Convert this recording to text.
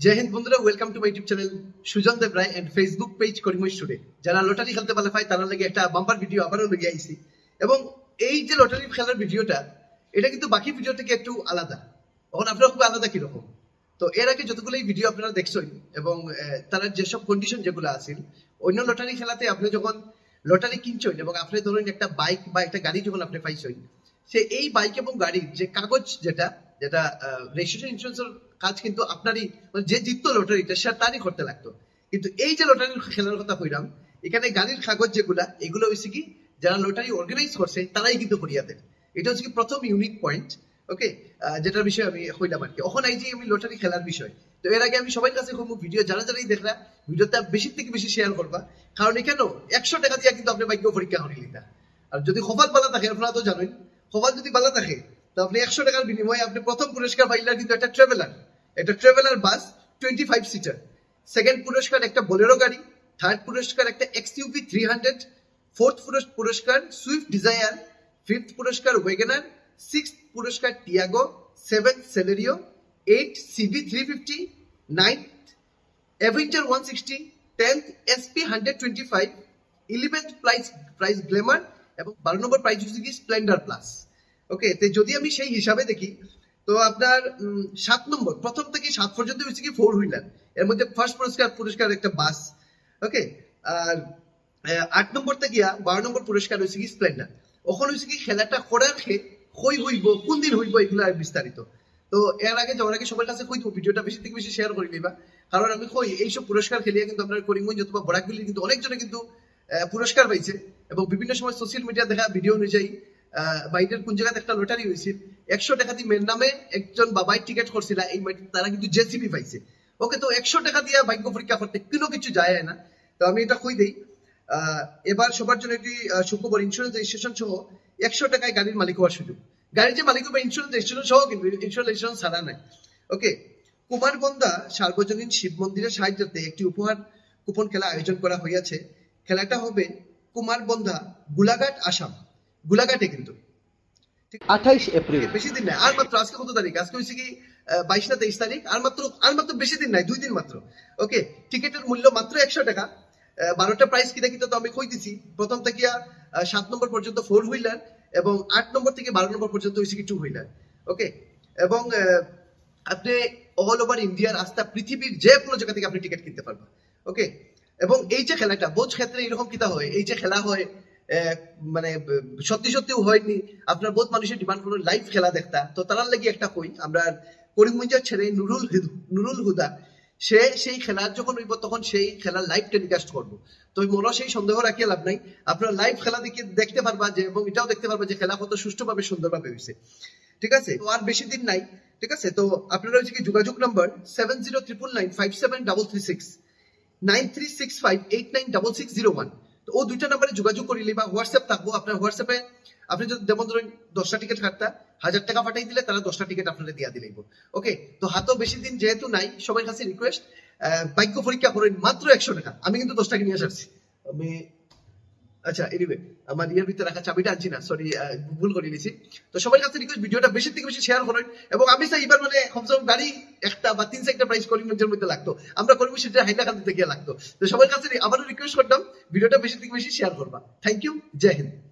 জয় হিন্দ বন্ধুরা welcome to my YouTube channel Sujan Deb Ray and Facebook page করিমই স্টুডে যারা লটারি খেলতে পারে পায় তারা লাগে একটা বাম্পার ভিডিও আবারও লেগে আইছি। এবং এই যে লটারি খেলার ভিডিওটা এটা কিন্তু বাকি ভিডিও থেকে একটু আলাদা। এখন আপনারা খুব আলাদা কীরকম? তো এর আগে যতগুলো ভিডিও আপনারা দেখছেন এবং তার যেসব কন্ডিশন যেগুলো আছিল, অন্য লটারি খেলাতে আপনি যখন লটারি কিনছেন এবং আপনি ধরুন একটা বাইক বা একটা গাড়ি যখন আপনি পাইছেন সে এই বাইক এবং গাড়ির যে কাগজ যেটা যেটা রেজিস্ট্রেশন ইন্স্যুরেন্সের কাজ কিন্তু আপনারই মানে যে জিততো লটারিটা সে তারই করতে লাগতো। কিন্তু এই যে লটারির খেলার কথা কইলাম এখানে গাড়ির কাগজ যেগুলা, এগুলো হচ্ছে কি, যারা লটারি অর্গানাইজ করছে, তারাই কিন্তু করিয়া দেন এটা হচ্ছে কি প্রথম ইউনিক পয়েন্ট ওকে যেটার বিষয়ে আমি হইলাম আর কি। এখন এই যে আমি লটারি খেলার বিষয়, তো এর আগে আমি সবার কাছে খুব ভিডিও যারা যারাই দেখলা ভিডিওটা বেশি থেকে বেশি শেয়ার করবা। কারণ এখানে একশো টাকা দিয়ে কিন্তু আপনি ভাগ্য পরীক্ষা করে নিতা আর যদি খবর বালা থাকে, আপনারা তো জানেন খবর যদি বালা থাকে তো আপনি একশো টাকার বিনিময়ে আপনি প্রথম পুরস্কার পাইলেন কিন্তু একটা ট্রাভেলার একটা traveller bus twenty five seater second পুরস্কার একটা বোলেরো গাড়ি থার্ড পুরস্কার একটা এক্সইউভি থ্রি হান্ড্রেড ফোর্থ পুরস্কার সুইফট ডিজায়ার ফিফথ পুরস্কার ওয়েগনার সিক্স পুরস্কার Tiago seventh Celerio eight CB three fifty ninth Avenger one sixty tenth SP hundred twenty five eleventh prize prize Glamour এবং বারো নম্বর prize হচ্ছে কি Splendor plus ওকে তো যদি আমি সেই হিসাবে দেখি, তো আপনার সাত নম্বর, প্রথম থেকে সাত পর্যন্ত হচ্ছে কি ফোর হুইলার এর মধ্যে ফার্স্ট পুরস্কার পুরস্কার একটা বাস ওকে আর আট নম্বর থেকে বারো নম্বর পুরস্কার হয়েছে কি স্প্লেন্ডার ওখানে হচ্ছে কি খেলাটা করার কই হইব, কোন দিন হইব এগুলো বিস্তারিত। তো এর আগে যাওয়ার আগে সবার কাছে কই দিব, ভিডিওটা বেশি থেকে বেশি শেয়ার করে নিবা। কারণ আমি কই, এইসব পুরস্কার খেলিয়ে কিন্তু আপনার করিমগঞ্জ অথবা বরাকগুলি কিন্তু অনেকজনে কিন্তু পুরস্কার পাইছে। এবং বিভিন্ন সময় সোশ্যাল মিডিয়া দেখা ভিডিও অনুযায়ী বাইরের কোন জায়গাতে একটা লটারি হয়েছিল একশো টাকা দিয়ে মেন নামে একজন বাবাই টিকিট করছিল, এই মাটি- তারা কিন্তু জেসিবি পাইছে। ওকে তো একশো টাকা দিয়ে ভাগ্য পরীক্ষা করতে কোনো কিছু যায় না। তো আমি এটা কই দেই এবার সবার জন্য একটি সুখবর ইন্স্যুরেন্স রেজিস্ট্রেশন সহ একশো টাকায় গাড়ির মালিক হওয়ার সুযোগ। গাড়ির যে মালিক হবে ইন্স্যুরেন্স রেজিস্ট্রেশন সহ কিন্তু ইন্স্যুরেন্স রেজিস্ট্রেশন ছাড়া নাই। ওকে কুমারবন্দা সার্বজনীন শিব মন্দিরের সাহায্যে একটি উপহার কুপন খেলা আয়োজন করা হইয়াছে। খেলাটা হবে কুমারবন্দা গোলাঘাট আসাম। গুলাঘাটে কিন্তু। আঠাইশ এপ্রিল। বেশি দিন নাই। আর মাত্র আজকে কত তারিখ? আজকে হচ্ছে কি বাইশ না তেইশ তারিখ? আর মাত্র আর মাত্র বেশি দিন নাই দুই দিন মাত্র। ওকে টিকিটের মূল্য মাত্র একশো টাকা। বারোটা প্রাইস কিনা কিন্তু আমি কই দিছি প্রথম থেকে সাত নম্বর পর্যন্ত ফোর হুইলার এবং আট নম্বর থেকে বারো নম্বর পর্যন্ত হয়েছে কি টু হুইলার ওকে এবং আপনি অল ওভার ইন্ডিয়ার আস্থা পৃথিবীর যে কোনো জায়গা থেকে আপনি টিকিট কিনতে পারবেন। ওকে এবং এই যে খেলাটা বোঝ ক্ষেত্রে এরকম কিতা হয় এই যে খেলা হয় মানে সত্যি সত্যিও হয়নি। আপনার বহুত মানুষের ডিমান্ড করুন লাইভ খেলা দেখতা। তো তার লাগি একটা কই, আমরা করিমগঞ্জের ছেড়ে নুরুল নুরুল হুদা, সে সেই খেলার যখন হইব তখন সেই খেলার লাইভ টেলিকাস্ট করব। তো মনে সেই সন্দেহ রাখিয়ে লাভ নাই। আপনার লাইভ খেলা দেখে, দেখতে পারবা যে, এবং এটাও দেখতে পারবা যে খেলা কত সুষ্ঠুভাবে, সুন্দরভাবে হয়েছে ঠিক আছে? তো আর বেশি দিন নাই। ঠিক আছে? তো আপনারা হচ্ছে কি যোগাযোগ number seven zero triple nine five seven double three six nine three six five eight nine double six zero one ও দুইটা নাম্বারে যোগাযোগ করিলে বা হোয়াটসঅ্যাপ থাকব, আপনার হোয়াটসঅ্যাপে আপনি যদি যেমন ধরেন দশটা টিকিট কাটতা হাজার টাকা পাঠাই দিলে তারা দশটা টিকিট আপনাকে দিয়া দিলেই ওকে তো হাতও বেশি দিন যেহেতু নাই, সবার কাছে রিকোয়েস্ট ভাগ্য পরীক্ষা করেন মাত্র একশো টাকা। আমি কিন্তু দশটাকে নিয়ে আসছি। আমি আচ্ছা এনিওয়ে আমার ইয়ের ভিতরে রাখা চাবিটা আনছি না সরি ভুল করে নিয়েছি। তো সবার কাছে রিকোয়েস্ট ভিডিওটা বেশি থেকে বেশি শেয়ার করেন এবং আমি চাই এবার মানে কমসম গাড়ি একটা বা তিন চারটা প্রাইস করিমগঞ্জের মধ্যে লাগতো। আমরা করিম সেটা হাইলাকান্দি থেকে লাগতো। তো সবার কাছে আবারও রিকোয়েস্ট করতাম ভিডিওটা বেশি থেকে বেশি শেয়ার করবা। Thank you Joy Hind